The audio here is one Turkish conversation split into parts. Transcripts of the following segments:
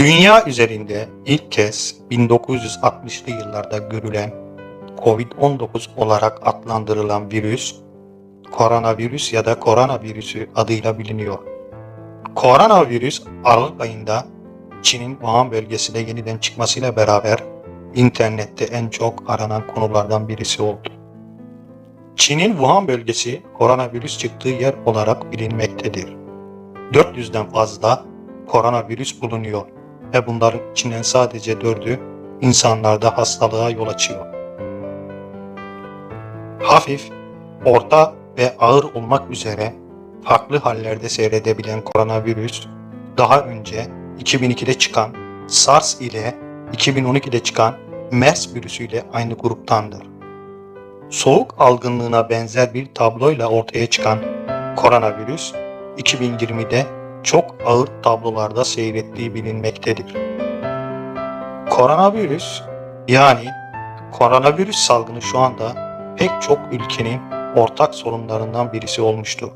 Dünya üzerinde ilk kez 1960'lı yıllarda görülen COVID-19 olarak adlandırılan virüs, koronavirüs ya da koronavirüsü adıyla biliniyor. Koronavirüs Aralık ayında Çin'in Wuhan bölgesinde yeniden çıkmasıyla beraber internette en çok aranan konulardan birisi oldu. Çin'in Wuhan bölgesi koronavirüs çıktığı yer olarak bilinmektedir. 400'den fazla koronavirüs bulunuyor ve bunların içinden sadece dördü insanlarda hastalığa yol açıyor. Hafif, orta ve ağır olmak üzere farklı hallerde seyredebilen koronavirüs daha önce 2002'de çıkan SARS ile 2012'de çıkan MERS virüsüyle aynı gruptandır. Soğuk algınlığına benzer bir tabloyla ortaya çıkan koronavirüs 2020'de çok ağır tablolarda seyrettiği bilinmektedir. Koronavirüs yani koronavirüs salgını şu anda pek çok ülkenin ortak sorunlarından birisi olmuştur.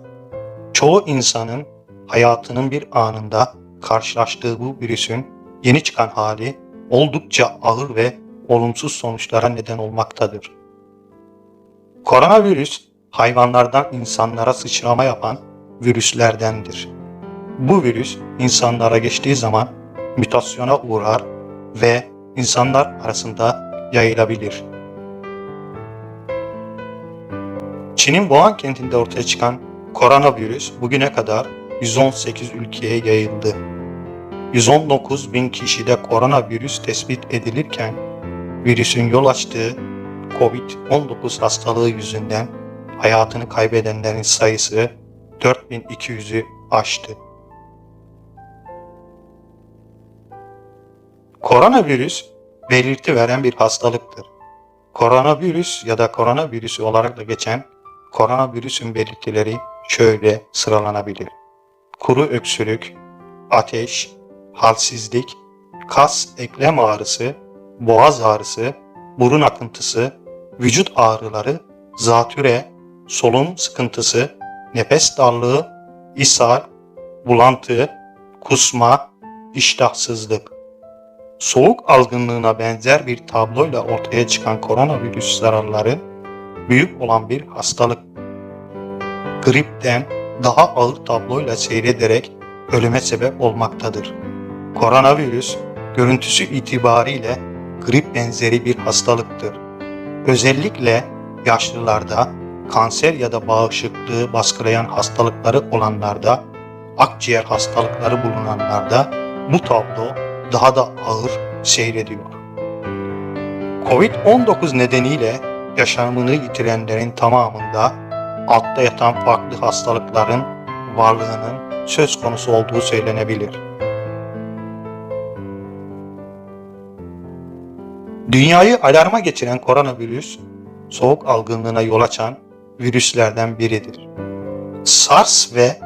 Çoğu insanın hayatının bir anında karşılaştığı bu virüsün yeni çıkan hali oldukça ağır ve olumsuz sonuçlara neden olmaktadır. Koronavirüs hayvanlardan insanlara sıçrama yapan virüslerdendir. Bu virüs insanlara geçtiği zaman mutasyona uğrar ve insanlar arasında yayılabilir. Çin'in Wuhan kentinde ortaya çıkan koronavirüs bugüne kadar 118 ülkeye yayıldı. 119 bin kişide koronavirüs tespit edilirken virüsün yol açtığı COVID-19 hastalığı yüzünden hayatını kaybedenlerin sayısı 4200'ü aştı. Koronavirüs belirti veren bir hastalıktır. Koronavirüs ya da koronavirüsü olarak da geçen koronavirüsün belirtileri şöyle sıralanabilir. Kuru öksürük, ateş, halsizlik, kas eklem ağrısı, boğaz ağrısı, burun akıntısı, vücut ağrıları, zatüre, solunum sıkıntısı, nefes darlığı, ishal, bulantı, kusma, iştahsızlık. Soğuk algınlığına benzer bir tabloyla ortaya çıkan koronavirüs zararları büyük olan bir hastalık. Gripten daha ağır tabloyla seyrederek ölüme sebep olmaktadır. Koronavirüs görüntüsü itibariyle grip benzeri bir hastalıktır. Özellikle yaşlılarda, kanser ya da bağışıklığı baskılayan hastalıkları olanlarda, akciğer hastalıkları bulunanlarda bu tablo daha da ağır seyrediyor. Covid-19 nedeniyle yaşamını yitirenlerin tamamında altta yatan farklı hastalıkların varlığının söz konusu olduğu söylenebilir. Dünyayı alarma geçiren koronavirüs, soğuk algınlığına yol açan virüslerden biridir. SARS ve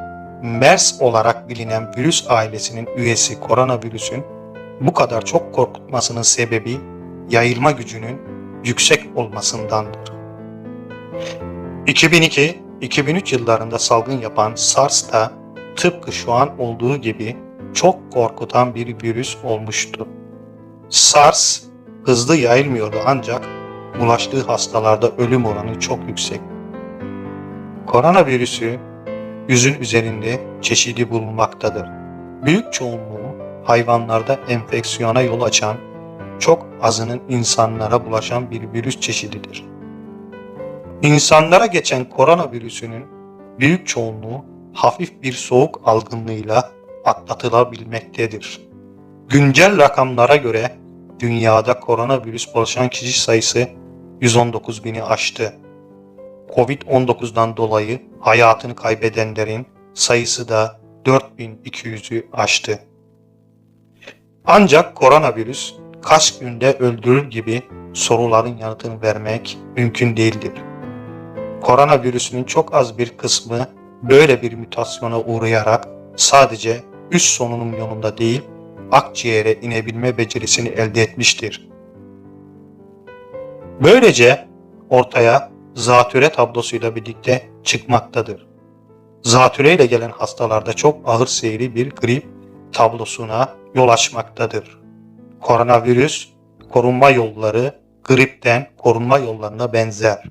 MERS olarak bilinen virüs ailesinin üyesi koronavirüsün bu kadar çok korkutmasının sebebi yayılma gücünün yüksek olmasındandır. 2002-2003 yıllarında salgın yapan SARS da tıpkı şu an olduğu gibi çok korkutan bir virüs olmuştu. SARS hızlı yayılmıyordu ancak bulaştığı hastalarda ölüm oranı çok yüksek. Koronavirüsü yüzün üzerinde çeşidi bulunmaktadır. Büyük çoğunluğu hayvanlarda enfeksiyona yol açan, çok azının insanlara bulaşan bir virüs çeşididir. İnsanlara geçen koronavirüsünün büyük çoğunluğu hafif bir soğuk algınlığıyla atlatılabilmektedir. Güncel rakamlara göre dünyada koronavirüs bulaşan kişi sayısı 119 bini aştı. Covid-19'dan dolayı hayatını kaybedenlerin sayısı da 4200'ü aştı. Ancak koronavirüs kaç günde öldürür gibi soruların yanıtını vermek mümkün değildir. Koronavirüsünün çok az bir kısmı böyle bir mutasyona uğrayarak sadece üst solunum yolunda değil, akciğere inebilme becerisini elde etmiştir. Böylece ortaya zatüre tablosuyla birlikte çıkmaktadır. Zatüre ile gelen hastalarda çok ağır seyri bir grip tablosuna yol açmaktadır. Koronavirüs korunma yolları gripten korunma yollarına benzer.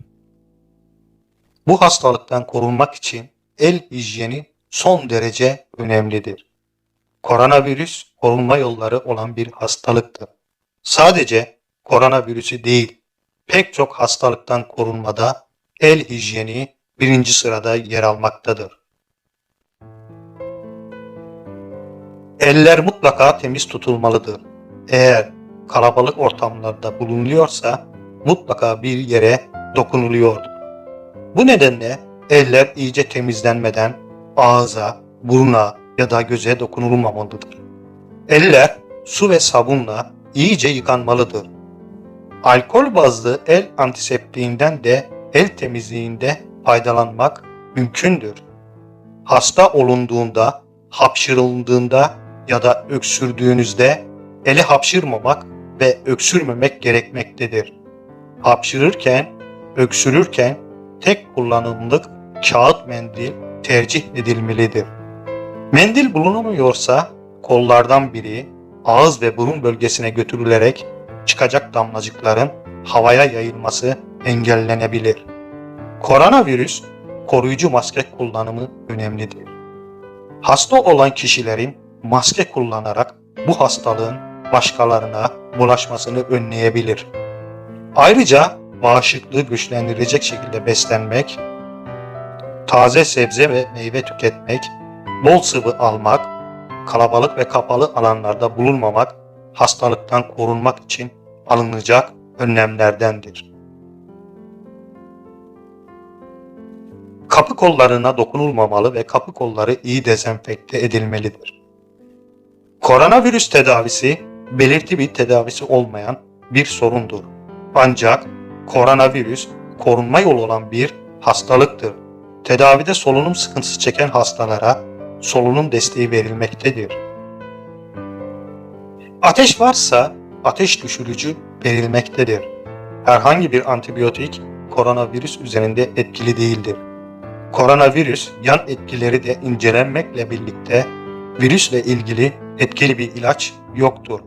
Bu hastalıktan korunmak için el hijyeni son derece önemlidir. Koronavirüs korunma yolları olan bir hastalıktır. Sadece koronavirüsü değil, pek çok hastalıktan korunmada el hijyeni birinci sırada yer almaktadır. Eller mutlaka temiz tutulmalıdır. Eğer kalabalık ortamlarda bulunuyorsa mutlaka bir yere dokunuluyordur. Bu nedenle eller iyice temizlenmeden ağza, buruna ya da göze dokunulmamalıdır. Eller su ve sabunla iyice yıkanmalıdır. Alkol bazlı el antiseptiğinden de el temizliğinde faydalanmak mümkündür. Hasta olunduğunda, hapşırıldığında ya da öksürdüğünüzde eli hapşırmamak ve öksürmemek gerekmektedir. Hapşırırken, öksürürken tek kullanımlık kağıt mendil tercih edilmelidir. Mendil bulunamıyorsa kollardan biri ağız ve burun bölgesine götürülerek çıkacak damlacıkların havaya yayılması engellenebilir. Koronavirüs koruyucu maske kullanımı önemlidir. Hasta olan kişilerin maske kullanarak bu hastalığın başkalarına bulaşmasını önleyebilir. Ayrıca bağışıklığı güçlendirecek şekilde beslenmek, taze sebze ve meyve tüketmek, bol sıvı almak, kalabalık ve kapalı alanlarda bulunmamak hastalıktan korunmak için alınacak önlemlerdendir. Kapı kollarına dokunulmamalı ve kapı kolları iyi dezenfekte edilmelidir. Koronavirüs tedavisi belirti bir tedavisi olmayan bir sorundur. Ancak koronavirüs korunma yolu olan bir hastalıktır. Tedavide solunum sıkıntısı çeken hastalara solunum desteği verilmektedir. Ateş varsa ateş düşürücü verilmektedir. Herhangi bir antibiyotik koronavirüs üzerinde etkili değildir. Koronavirüs yan etkileri de incelenmekle birlikte virüsle ilgili etkili bir ilaç yoktur.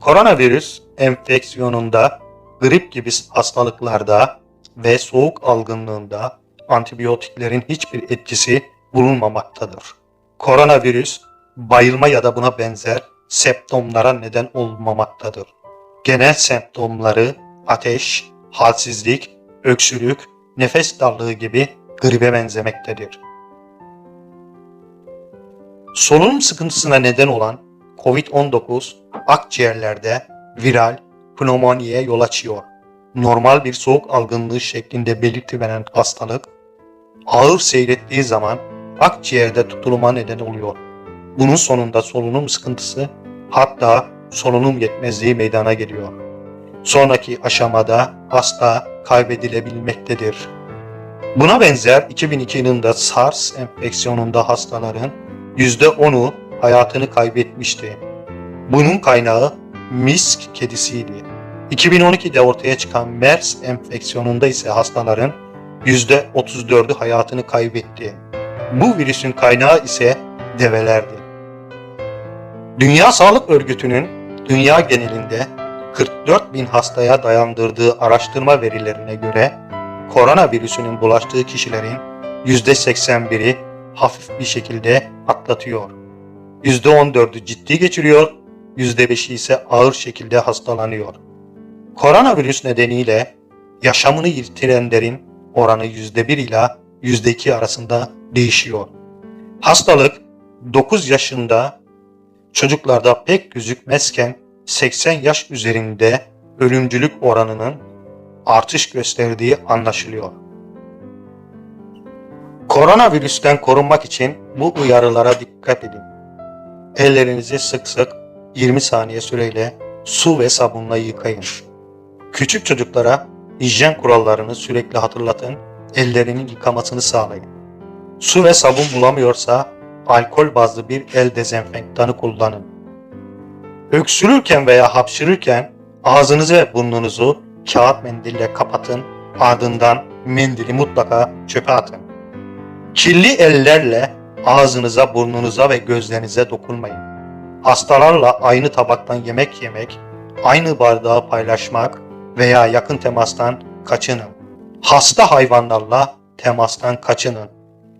Koronavirüs enfeksiyonunda, grip gibi hastalıklarda ve soğuk algınlığında antibiyotiklerin hiçbir etkisi bulunmamaktadır. Koronavirüs bayılma ya da buna benzer septomlara neden olmamaktadır. Genel semptomları ateş, halsizlik, öksürük, nefes darlığı gibi gribe benzemektedir. Solunum sıkıntısına neden olan COVID-19 akciğerlerde viral pneumoniye yol açıyor. Normal bir soğuk algınlığı şeklinde belirti veren hastalık ağır seyrettiği zaman akciğerde tutuluma neden oluyor. Bunun sonunda solunum sıkıntısı hatta solunum yetmezliği meydana geliyor. Sonraki aşamada hasta kaybedilebilmektedir. Buna benzer 2002 yılında SARS enfeksiyonunda hastaların %10'u hayatını kaybetmişti. Bunun kaynağı misk kedisiydi. 2012'de ortaya çıkan MERS enfeksiyonunda ise hastaların %34'ü hayatını kaybetti. Bu virüsün kaynağı ise develerdi. Dünya Sağlık Örgütü'nün dünya genelinde 44 bin hastaya dayandırdığı araştırma verilerine göre koronavirüsünün bulaştığı kişilerin %81'i hafif bir şekilde atlatıyor. %14'ü ciddi geçiriyor, %5'i ise ağır şekilde hastalanıyor. Koronavirüs nedeniyle yaşamını yitirenlerin oranı %1 ila %2 arasında değişiyor. Hastalık 9 yaşında çocuklarda pek gözükmezken 80 yaş üzerinde ölümcülük oranının artış gösterdiği anlaşılıyor. Koronavirüsten korunmak için bu uyarılara dikkat edin. Ellerinizi sık sık 20 saniye süreyle su ve sabunla yıkayın. Küçük çocuklara hijyen kurallarını sürekli hatırlatın, ellerinin yıkamasını sağlayın. Su ve sabun bulamıyorsa alkol bazlı bir el dezenfektanı kullanın. Öksürürken veya hapşırırken ağzınızı ve burnunuzu kağıt mendille kapatın, ardından mendili mutlaka çöpe atın. Kirli ellerle ağzınıza, burnunuza ve gözlerinize dokunmayın. hastalarla aynı tabaktan yemek yemek, aynı bardağı paylaşmak veya yakın temastan kaçının. Hasta hayvanlarla temastan kaçının.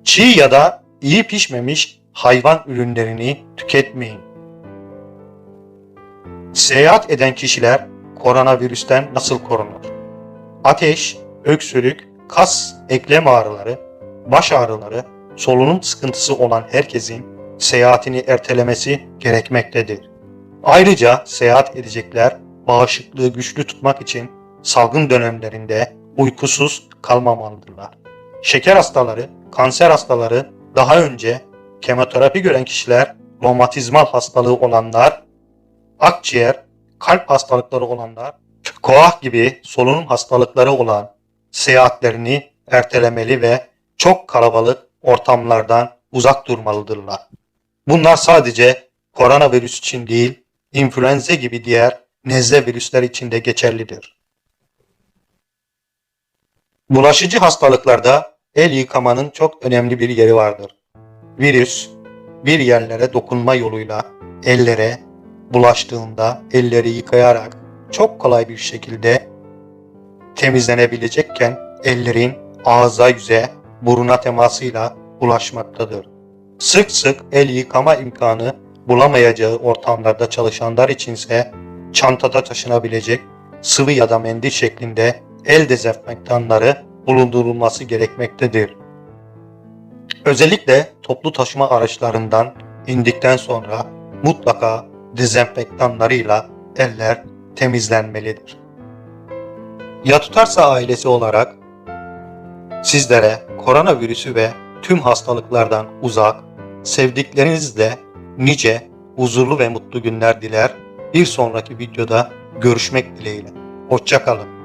Çiğ ya da iyi pişmemiş hayvan ürünlerini tüketmeyin. Seyahat eden kişiler koronavirüsten nasıl korunur? Ateş, öksürük, kas, eklem ağrıları, baş ağrıları, solunum sıkıntısı olan herkesin seyahatini ertelemesi gerekmektedir. Ayrıca seyahat edecekler bağışıklığı güçlü tutmak için salgın dönemlerinde uykusuz kalmamalıdırlar. Şeker hastaları, kanser hastaları, daha önce kemoterapi gören kişiler, romatizmal hastalığı olanlar, akciğer, kalp hastalıkları olanlar, koah gibi solunum hastalıkları olan seyahatlerini ertelemeli ve çok kalabalık ortamlardan uzak durmalıdırlar. Bunlar sadece koronavirüs için değil, influenza gibi diğer nezle virüsler için de geçerlidir. Bulaşıcı hastalıklarda el yıkamanın çok önemli bir yeri vardır. Virüs bir yerlere dokunma yoluyla ellere bulaştığında elleri yıkayarak çok kolay bir şekilde temizlenebilecekken ellerin ağza, yüze, buruna temasıyla bulaşmaktadır. Sık sık el yıkama imkanı bulamayacağı ortamlarda çalışanlar içinse çantada taşınabilecek sıvı ya da mendil şeklinde el dezenfektanları bulundurulması gerekmektedir. Özellikle toplu taşıma araçlarından indikten sonra mutlaka dezenfektanlarıyla eller temizlenmelidir. Ya tutarsa ailesi olarak sizlere koronavirüsü ve tüm hastalıklardan uzak, sevdiklerinizle nice huzurlu ve mutlu günler diler. Bir sonraki videoda görüşmek dileğiyle. Hoşçakalın.